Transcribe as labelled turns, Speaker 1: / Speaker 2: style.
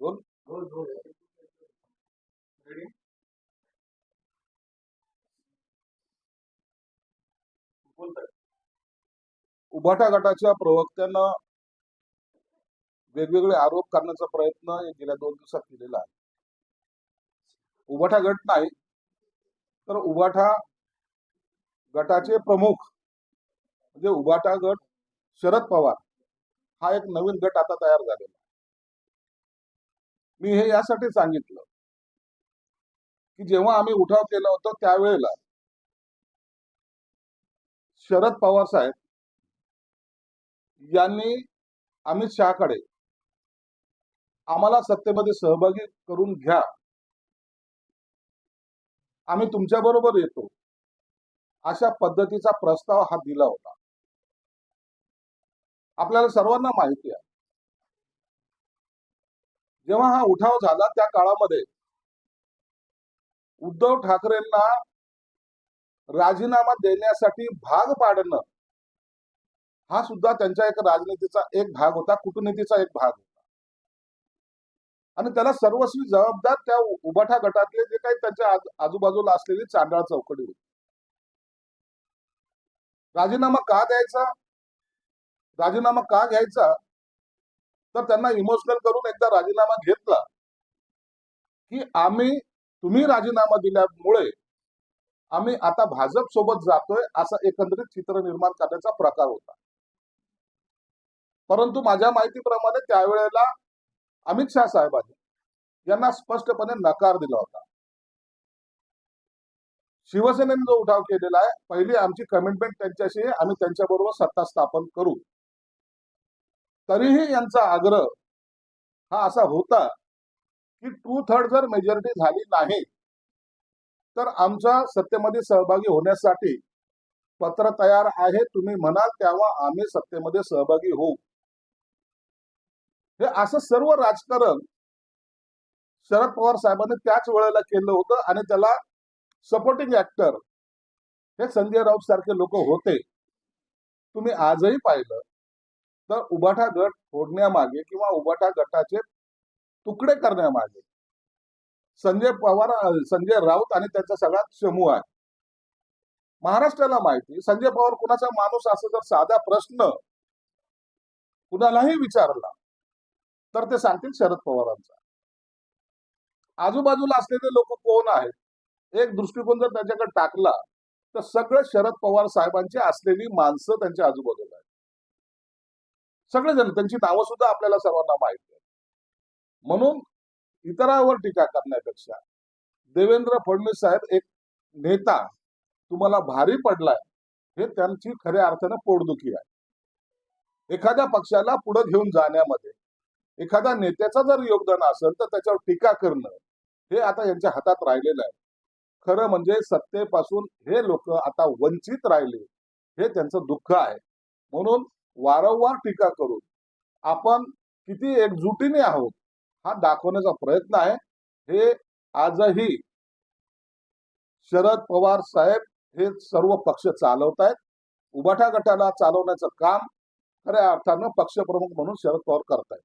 Speaker 1: Role उभाटा गटाच्या प्रवक्त्यांना वेगवेगळे आरोप करण्याचा प्रयत्न गेल्या दोन दिवसात केलेला आहे. उभाटा गट नाही तर उभाटा गटाचे प्रमुख म्हणजे उभाटा गट शरद पवार हा एक नवीन गट आता तयार झालेला आहे. मी हे यासाठी सांगितलं की जेव्हा आम्ही उठाव केला होता त्यावेळेला शरद पवार साहेब यांनी अमित शहाकडे आम्हाला सत्तेमध्ये सहभागी करून घ्या. आम्ही तुमच्या बरोबर येतो. अशा पद्धतीचा प्रस्ताव हा दिला होता. आपल्याला सर्वांना माहिती आहे. जेव्हा हा उठाव झाला त्या काळामध्ये उद्धव ठाकरेंना राजीनामा देण्यासाठी भाग पाडणं हा सुद्धा त्यांच्या एक राजनीतीचा एक भाग होता कुटनीतीचा एक भाग होता. आणि त्याला सर्वस्वी जबाबदार त्या उबाठा गटातले जे काही त्यांच्या आजूबाजूला असलेली चांडाळ चौकडी होती. राजीनामा का द्यायचा? राजीनामा का घ्यायचा? तर त्यांना इमोशनल करून एकदा राजीनामा घेतला की आम्ही तुम्ही राजीनामा दिल्यामुळे आम्ही आता भाजप सोबत जातोय असा एकंदरीत चित्र निर्माण करण्याचा प्रकार होता. परंतु माझ्या माहितीप्रमाणे त्यावेळेला अमित शहा साहेबांनी यांना स्पष्टपणे नकार दिला होता. शिवसेनेने जो उठाव केलेला आहे पहिली आमची कमिटमेंट त्यांच्याशी आहे आम्ही त्यांच्याबरोबर सत्ता स्थापन करू. तरीही यांचा आग्रह हा असा होता की टू थर्ड जर मेजॉरिटी झाली नाही तर आमच्या सत्तेमध्ये सहभागी होण्यासाठी पत्र तयार आहे तुम्ही म्हणाल तेव्हा आम्ही सत्तेमध्ये सहभागी होऊ. हे असं सर्व राजकारण शरद पवार साहेबांनी त्याच वेळेला केलं होतं आणि त्याला सपोर्टिंग ऍक्टर हे संजय राऊत सारखे लोक होते. तुम्ही आजही पाहिलं. तर उबाठा गट फोडण्यामागे किंवा उबाठा गटाचे तुकडे करण्यामागे. संजय पवार संजय राऊत आणि त्यांचा सगळा समूह आहे. महाराष्ट्राला माहिती संजय पवार कुणाचा माणूस असं जर साधा प्रश्न कुणालाही विचारला तर ते सांगतील शरद पवारांचा. आजूबाजूला असलेले लोक कोण आहेत? एक दृष्टिकोन जर त्यांच्याकडे टाकला तर सगळे शरद पवार साहेबांची असलेली माणसं त्यांच्या आजूबाजूला आहेत. सगळेजण त्यांची नावं सुद्धा आपल्याला सर्वांना माहीत आहेत. म्हणून इतरांवर टीका करण्यापेक्षा देवेंद्र फडणवीस साहेब एक नेता तुम्हाला भारी पडलाय हे त्यांची खऱ्या अर्थानं पोटदुखी आहे. एखाद्या पक्षाला पुढे घेऊन जाण्यामध्ये एखाद्या नेत्याचं जर योगदान असेल तर त्याच्यावर टीका करणं हे आता यांच्या हातात राहिलेलं आहे. खरं म्हणजे सत्तेपासून हे लोक आता वंचित राहिले हे त्यांचं दुःख आहे. म्हणून वारंवार टीका करून आपण किती एकजुटीने आहोत हा दाखवण्याचा प्रयत्न आहे. हे आजही शरद पवार साहेब हे सर्व पक्ष चालवत आहेत. उभाठा गटाला चालवण्याचं काम खऱ्या अर्थानं पक्षप्रमुख म्हणून शरद पवार करतायत.